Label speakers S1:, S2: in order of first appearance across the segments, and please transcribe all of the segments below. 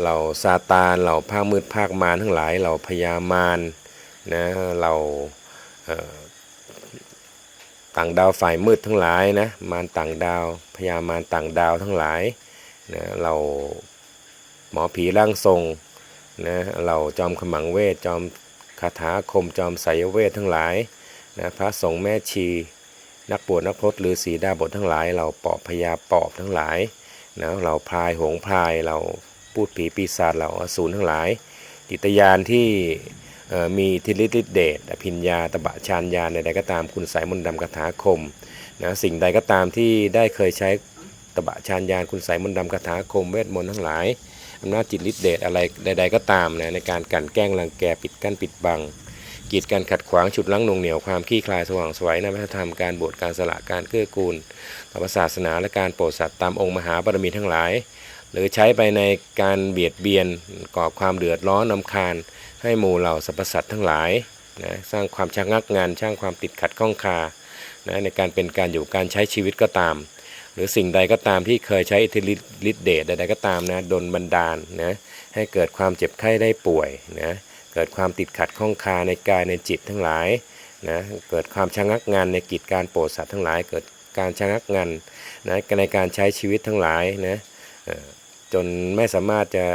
S1: เหล่าซาตานเหล่าภาคมืดภาคมารทั้งหลายเหล่าพญามารนะเหล่าต่างดาวฝ่ายมืดทั้งหลายนะมารต่างดาวพญามารต่างดาวทั้งหลายนะเราหมอผีร่างทรงนะเราจอมขมังเวทจอมคาถาคมจอมไสยเวททั้งหลายนะพระสงฆ์แม่ชี นักบวชนักพรตหรือสีดาบททั้งหลาย เราปอบพญาปอบทั้งหลายนะเราพายหงพายเรา พูดผีปีศาจเราอสูรทั้งหลาย จิตยานที่มีทิฤทธิ์ฤทธิเดชอภิญญาตบะชานญาใดๆก็ตามคุณสายมนต์ดำคาถาคมนะสิ่งใดก็ตามที่ได้เคยใช้ตบะชานญาคุณสายมนต์ดำคาถาคมเวทมนต์ทั้งหลายอำนาจจิตฤทธิเดชอะไรใด ๆ ก็ตามนะในการกันแกล้งรังแกปิดกั้นปิดบังกีดการขัดขวางฉุดลั้งนงเหนียวความขี้คลายสว่างสวยนวัฒธรรมการบวชการสละการเกื้อกูลต่อศาสนาและการโปรดสัตว์ตามองค์มหาบารมีทั้งหลาย รือใช้ไปในการเบียดเบียนก่อความเดือดร้อนนำคาญ ให้หมู่เหล่าสรรพสัตว์ทั้งหลายนะสร้างความชักงักงานสร้างความติดขัดข้องคานะในการเป็นการอยู่การใช้ชีวิตก็ตาม หรือสิ่งใดก็ตามที่เคยใช้อิทธิฤทธิเดชใดๆก็ตามนะดนบันดาลนะให้เกิดความเจ็บไข้ได้ป่วยนะเกิดความติดขัดข้องคาในกายในจิตทั้งหลายนะเกิดความชะงักงานในกิจการโปรดสัตว์ทั้งหลาย เกิดการชะงักงานนะในการใช้ชีวิตทั้งหลายนะ จนไม่สามารถจะ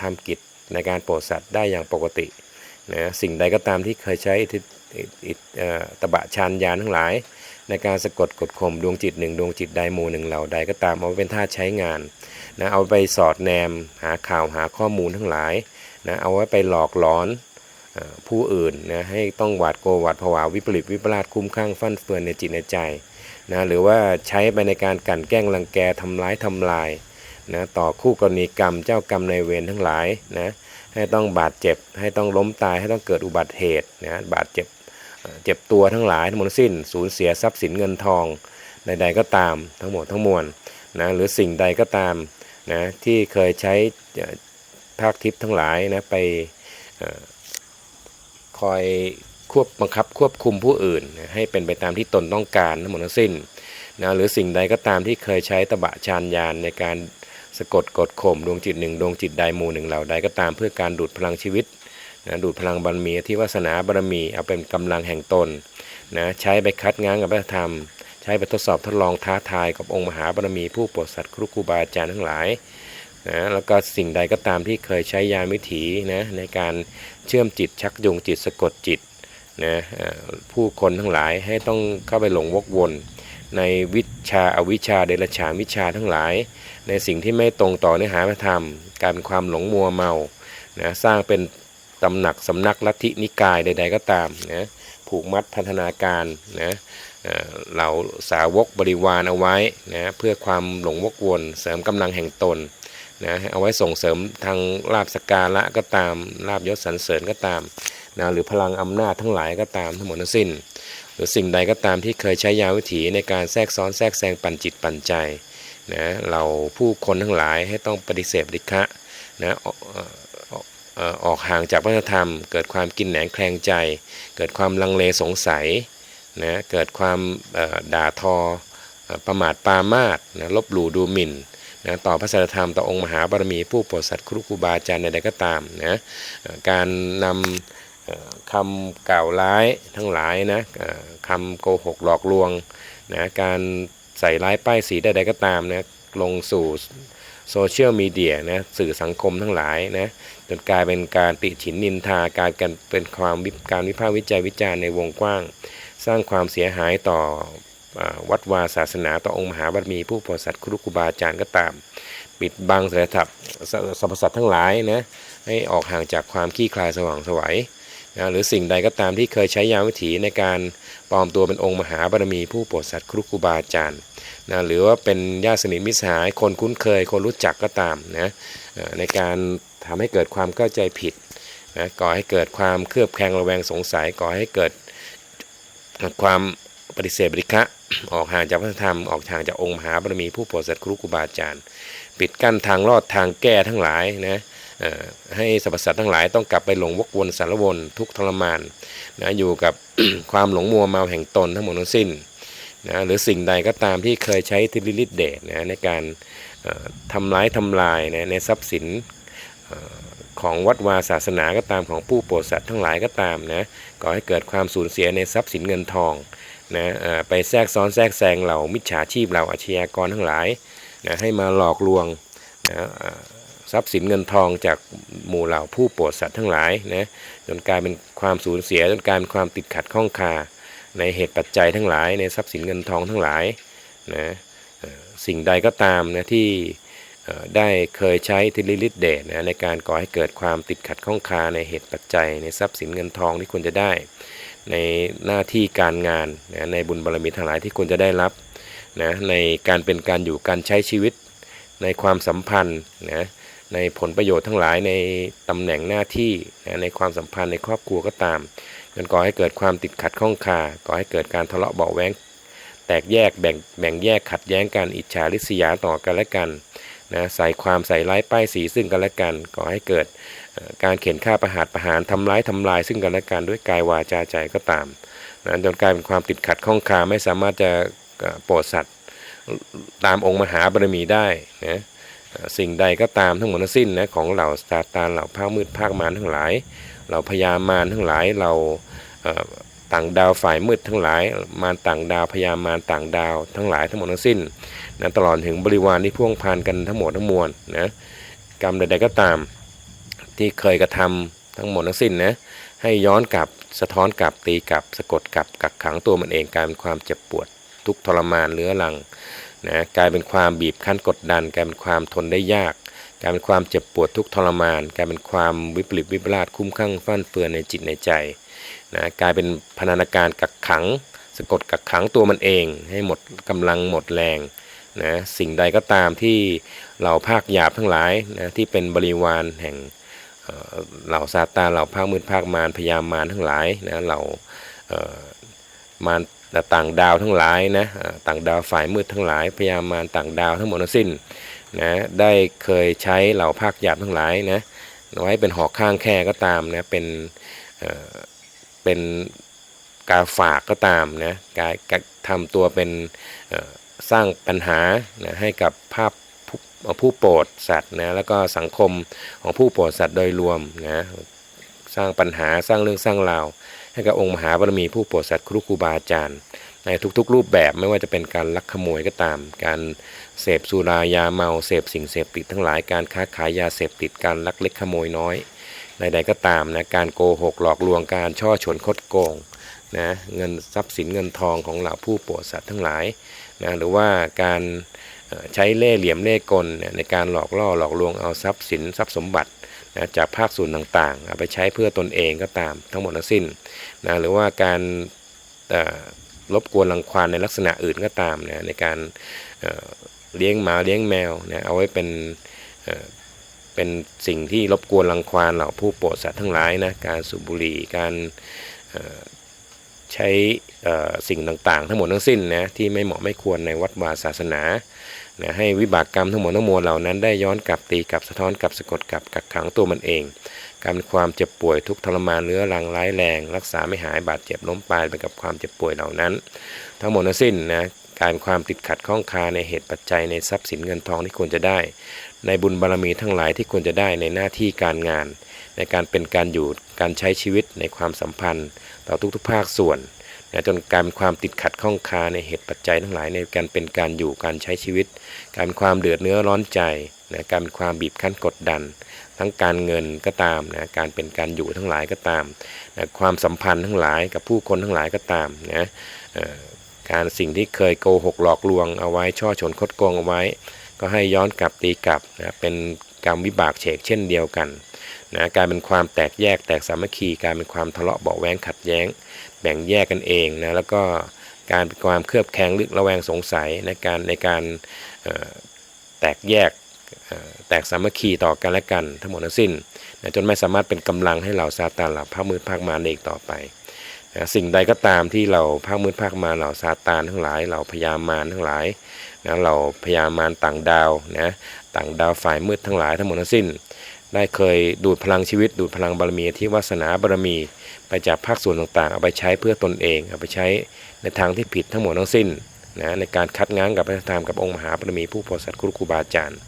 S1: ทำกิจในการโปรดสัตว์ได้อย่างปกตินะสิ่งใดก็ตามที่เคยใช้อิทธิอิทธิอิทธิเอ่อตบะชานยานทั้งหลาย ในการสะกดกดข่มดวงจิตหนึ่งดวงจิตใดหมู่หนึ่งเหล่าใดก็ตามเอาไว้เป็นท่าใช้งานนะเอาไปสอดแนมหาข่าวหาข้อมูลทั้งหลายนะเอาไว้ไปหลอกหลอนเอ่อผู้อื่นนะให้ต้องหวาดกลัวหวาดผวาวิปริตวิปลาสคุ้มข้างฟั่นเฟือนในจิตในใจนะหรือว่าใช้ไปในการกลั่นแกล้งรังแกทำร้ายทำลาย นะต่อคู่กรณีกรรมเจ้ากรรมในเวรทั้งหลายนะให้ต้องบาดเจ็บ ให้ต้องล้มตายให้ต้องเกิดอุบัติเหตุนะบาดเจ็บเจ็บตัวทั้งหลายทั้งหมดทั้งสิ้นสูญเสียทรัพย์สินเงินทองใดๆก็ตามทั้งหมดทั้งมวลนะหรือสิ่งใดก็ตามนะที่เคยใช้ภาคทิพย์ทั้งหลายนะไปคอยควบบังคับควบคุมผู้อื่น ให้เป็นไปตามที่ตนต้องการทั้งหมดทั้งสิ้นนะหรือสิ่งใดก็ตามที่เคยใช้ตบะชานยานในการะกดกดข่มดวงจิตหนึ่งดวงจิตใดหมู่หนึ่งเหล่าใดก็ตามเพื่อการดูดพลังชีวิตนะดูดพลังบารมีที่วาสนาบารมีเอาเป็นกำลังแห่งตนนะใช้ไปคัดง้างกับพระธรรม ใช้ไปทดสอบทดลองท้าทายกับองค์มหาบารมีผู้โปรดสัตว์ครูครูบาอาจารย์ทั้งหลายนะแล้วก็สิ่งใดก็ตามที่เคยใช้ยานวิถีนะในการเชื่อมจิตชักจูงจิตสะกดจิตนะผู้คนทั้งหลายให้ต้องเข้าไปหลงวกวน ในวิชาอาวิชาเดรัจฉานวิชาทั้งหลาย ในสิ่งที่ไม่ตรงต่อเนื้อหาพระธรรม การความหลงมัวเมานะสร้างเป็นตำหนักสำนักลัทธินิกายใด ๆ ก็ตามนะผูกมัดพันธนาการนะเอ่อเหล่าสาวกบริวารเอาไว้นะเพื่อความหลงวกวนเสริมกำลังแห่งตนนะเอาไว้ส่งเสริมทางลาบสกการะก็ตามลาบยศสรรเสริญก็ตามนะหรือพลังอำนาจทั้งหลายก็ตามทั้งหมดทั้งสิ้น รือสิ่งใดก็ตามที่เคยใช้ยาวิถีในการแทรกซ้อนแทรกแซงปั่นจิตปั่นใจนะเราผู้คนทั้งหลายให้ต้องปฏิเสธดิคะนะออกห่างจากพระธรรม เกิดความกินแหนงแคลงใจ เกิดความลังเลสงสัยนะเกิดความด่าทอประมาทปามาสนะลบหลู่ดูหมิ่นนะต่อพระสัจธรรมต่อองค์มหาบารมีผู้โปรดสัตว์ครูครูบาอาจารย์ใดๆก็ตามนะการนำ คำกล่าวร้ายทั้งหลายนะคำโกหกหลอกลวงนะการใส่ร้ายป้ายสีใดๆก็ตามนะลงสู่โซเชียลมีเดียนะสื่อสังคมทั้งหลายนะจนกลายเป็นการติฉินนินทาการกันเป็นความวิการวิพากษ์วิจัยวิจารณ์ในวงกว้าง สร้างความเสียหายต่ออวัดวาศาสนาต่อองค์มหาบารมีผู้โปรดสัตว์ครุครูบาอาจารย์ก็ตาม ปิดบังสารทับสรรพสัตว์ทั้งหลายนะให้ออกห่างจากความขี้คลายสว่างสวัย หรือสิ่งใดก็ตามที่เคยใช้ยาวิถีในการปลอมตัวเป็นองค์มหาบารมีผู้โปรดสัตว์ครุครูบาอาจารย์นะหรือว่าเป็นญาติสนิทมิสหายคนคุ้นเคย คนรู้จักก็ตามนะในการทำให้เกิดความเข้าใจผิดนะก่อให้เกิดความเครือบแคลงระแวงสงสัยก่อให้เกิดความปฏิเสธบริคะออกห่างจากพระธรรมออกห่างจากองค์มหาบารมีผู้โปรดสัตว์ครุครูบาอาจารย์ ปิดกั้นทางรอดทางแก้ทั้งหลายนะ ให้สรรพสัตว์ทั้งหลายต้องกลับไปหลงวกวนสารวนทุกทรมานนะอยู่กับความหลงมัวเมาแห่งตนทั้งหมดทั้งสิ้นนะหรือสิ่งใดก็ตามที่เคยใช้ทิลิลิตเดชนะในการทำร้ายทำลายนะในทรัพย์สินอของวัดวาศาสนาก็ตามของผู้โปรดสัตว์ทั้งหลายก็ตามนะก่อให้เกิดความสูญเสียในทรัพย์สินเงินทองนะไปแทรกซ้อนแทรกแซงเหล่ามิจฉาชีพเหล่าอาชญากรทั้งหลายนะให้มาหลอกลวงนะ ทรัพย์สินเงินทองจากหมู่เหล่าผู้โปรดสัตว์ทั้งหลายนะจนกลายเป็นความสูญเสียจนกลายเป็นความติดขัดข้องคาในเหตุปัจจัยทั้งหลาย ในทรัพย์สินเงินทองทั้งหลายนะสิ่งใดก็ตามนะที่ได้เคยใช้ทิลิลิตเดชนะในการก่อให้เกิดความติดขัดข้องคาในเหตุปัจจัย ในทรัพย์สินเงินทองที่ควรจะได้ ในหน้าที่การงานนะในบุญบารมีทั้งหลายที่ควรจะได้รับนะในการเป็นการอยู่การใช้ชีวิตในความสัมพันธ์นะ ในผลประโยชน์ทั้งหลายในตำแหน่งหน้าที่ในความสัมพันธ์ในครอบครัวก็ตามมันก่อให้เกิดความติดขัดข้องคาก่อให้เกิดการทะเลาะเบาแวงแตกแยกแบ่งแบ่งแยกขัดแย้งกันอิจฉาริษยาต่อกันและกันนะใส่ความใส่ร้ายป้ายสีซึ่งกันและกันก่อให้เกิดการเข็นฆ่าประหารประหารทำร้ายทำลายซึ่งกันและกันด้วยกายวาจาใจก็ตามนะจนกลายเป็นความติดขัดข้องคาไม่สามารถจะโปรดสัตว์ตามองค์มหาบารมีได้นะ สิ่งใดก็ตามทั้งหมดทั้งสิ้นนะของเหล่าซาตานเหล่าภาคมืดภาคมารทั้งหลาย เราพยามารทั้งหลายเราต่างดาวฝ่ายมืดทั้งหลาย มารต่างดาวพยามารต่างดาวทั้งหลายทั้งหมดทั้งสิ้นนะตลอดถึงบริวารที่พ่วงพันกันทั้งหมดทั้งมวลนะกรรมใดๆก็ตาม ที่เคยกระทำทั้งหมดทั้งสิ้นนะให้ย้อนกลับสะท้อนกลับตีกลับสะกดกลับกักขังตัวมันเองกลายเป็นความเจ็บปวด ทุกทรมานเรื้อรัง นะกลายเป็นความบีบคั้นกดดัน กลายเป็นความทนได้ยากกลายเป็นความเจ็บปวดทุกทรมานกลายเป็นความวิปริตวิปลาสคุ้มข้างฟั่นเฟือนในจิตในใจนะกลายเป็นพนธนการกักขัง สะกดกักขังตัวมันเอง ให้หมดกำลังหมดแรงนะสิ่งใดก็ตามที่เหล่าภาคหยาบทั้งหลายนะที่เป็นบริวารแห่งเเหล่าซาตานเหล่าภาคมืดภาคมารพยามารทั้งหลายนะเหล่าเอ่อมาร ต่างดาวทั้งหลายนะต่างดาวฝ่ายมืดทั้งหลายพยามารต่างดาวทั้งหมดทั้งสิ้นนะได้เคยใช้เหล่าภาคหยาบทั้งหลายนะไว้เป็นหอกข้างแค่ก็ตามนะเป็นเป็นกาฝากก็ตามนะกายกะทำตัวเป็นสร้างปัญหานะให้กับภาพผู้ผู้โปรดสัตว์นะแล้วก็สังคมของผู้โปรดสัตว์โดยรวมนะสร้างปัญหาสร้างเรื่องสร้างราว ให้กับองค์มหาบารมีผู้โปรดสัตว์ครูครูบาอาจารย์ ในทุกๆ รูปแบบไม่ว่าจะเป็นการลักขโมยก็ตาม การเสพสุรายาเมาเสพสิ่งเสพติดทั้งหลายการค้าขายยาเสพติดการลักเล็กขโมยน้อยใดๆก็ตามนะการโกหกหลอกลวงการช่อฉนคดโกงนะเงินทรัพย์สินเงินทองของเหล่าผู้โปรดสัตว์ทั้งหลายนะหรือว่าการใช้เล่ห์เหลี่ยมเล่ห์กลในการหลอกล่อหลอกลวงเอาทรัพย์สินทรัพย์สมบัติ นะจากภาคส่วนต่างๆเอาไปใช้เพื่อตนเองก็ตามทั้งหมดทั้งสิ้นนะหรือว่าการรบกวนรังควานในลักษณะอื่นก็ตามนะในการเลี้ยงหมาเลี้ยงแมวนะเอาไว้เป็นเเป็นสิ่งที่รบกวนรังควานเหล่าผู้โปรดสัตว์ทั้งหลายนะการสูบบุหรี่การ ใช้สิ่งต่างๆ ทั้งหมดทั้งสิ้นนะที่ไม่เหมาะไม่ควรในวัดวาศาสนานะให้วิบากกรรมทั้งหมดทั้งมวลเหล่านั้นได้ย้อนกลับตีกลับสะท้อนกลับสะกดกลับกักขังตัวมันเองการความเจ็บป่วยทุกทรมานเรื้อรังร้ายแรง รักษาไม่หายบาดเจ็บล้มตายไปกับความเจ็บป่วยเหล่านั้น ทั้งหมดทั้งสิ้นนะ การความติดขัดข้องคาในเหตุปัจจัยในทรัพย์สินเงินทองที่ควรจะได้ ในบุญบารมีทั้งหลายที่ควรจะได้ในหน้าที่การงาน ในการเป็นการอยู่การใช้ชีวิตในความสัมพันธ์ ต่อทุกๆภาคส่วนนะจนการเป็นความติดขัดข้องคาในเหตุปัจจัยทั้งหลายในการเป็นการอยู่การใช้ชีวิต การความเดือดเนื้อร้อนใจนะการเป็นความบีบคั้นกดดัน ทั้งการเงินก็ตามนะการเป็นการอยู่ทั้งหลายก็ตามนะความสัมพันธ์ทั้งหลายกับผู้คนทั้งหลายก็ตามนะเอ่อ การสิ่งที่เคยโกหกหลอกลวงเอาไว้ช่อฉนคดโกงเอาไว้ ก็ให้ย้อนกลับตีกลับนะเป็นกรรมวิบากเฉกเช่นเดียวกันนะการเป็นความแตกแยกแตกสามัคคีการเป็นความทะเลาะเบาะแวงขัดแย้ง แบ่งแยกกันเองนะแล้วก็การเป็นความเครือบแคลงลึกระแวงสงสัยในการในการแตกแยกแตกสามัคคีต่อกันและกันทั้งหมดทั้งสิ้นนะจนไม่สามารถเป็นกำลังให้เหล่าซาตานเหล่าภาคมืดภาคมารได้อีกต่อไป นะสิ่งใดก็ตามที่เราภาคมืดภาคมาเหล่าซาตานทั้งหลายเหล่าพยามารทั้งหลายนะเราพยามารต่างดาวนะต่างดาวฝ่ายมืดทั้งหลายทั้งหมดทั้งสิ้น ได้เคยดูดพลังชีวิต ดูดพลังบารมีที่วาสนาบารมี ไปจากภาคส่วนต่างๆ เอาไปใช้เพื่อตนเองเอาไปใช้ในทางที่ผิดทั้งหมดทั้งสิ้นนะในการคัดง้างกับพระธรรมกับองค์มหาปรมีผู้โพสัตว์ครูครูบาอาจารย์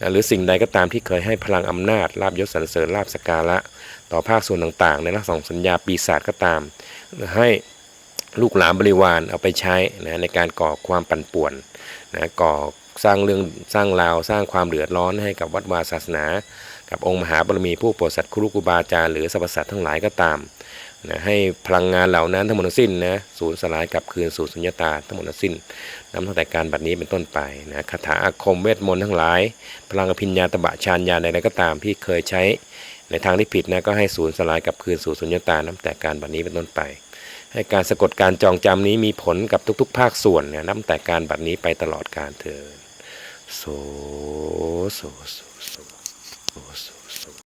S1: นะหรือสิ่งใดก็ตามที่เคยให้พลังอำนาจลาบยศสรรเสริญลาบสกการะ ต่อภาคส่วนต่างๆ ในลักษณะสัญญาปีศาจก็ตาม ให้ลูกหลานบริวารเอาไปใช้นะในการก่อความปั่นป่วนนะก่อสร้างเรื่องสร้างราวสร้างความเดือดร้อนให้กับวัดวาศาสนา กับองค์มหาบารมีผู้โปรดสัตว์ครูครูบาอาจารย์หรือสรรพสัตว์ทั้งหลายก็ตามนะให้พลังงานเหล่านั้นทั้งหมดสิ้นนะสูญสลายกลับคืนสู่สุญญตาทั้งหมดสิ้นนับตั้งแต่การบัดนี้เป็นต้นไปนะคาถาอาคมเวทมนต์ทั้งหลาย พลังอภิญญาตบะฌานญาใดๆก็ตามที่เคยใช้ ในทางที่ผิดนะก็ให้สูญสลายกลับคืนสู่สุญญตานับแต่การบัดนี้เป็นต้นไป ให้การสะกดการจองจำนี้มีผลกับทุก ๆ ภาคส่วนนะนับแต่การบัดนี้ไปตลอดการเถิดโสโสโสโสโส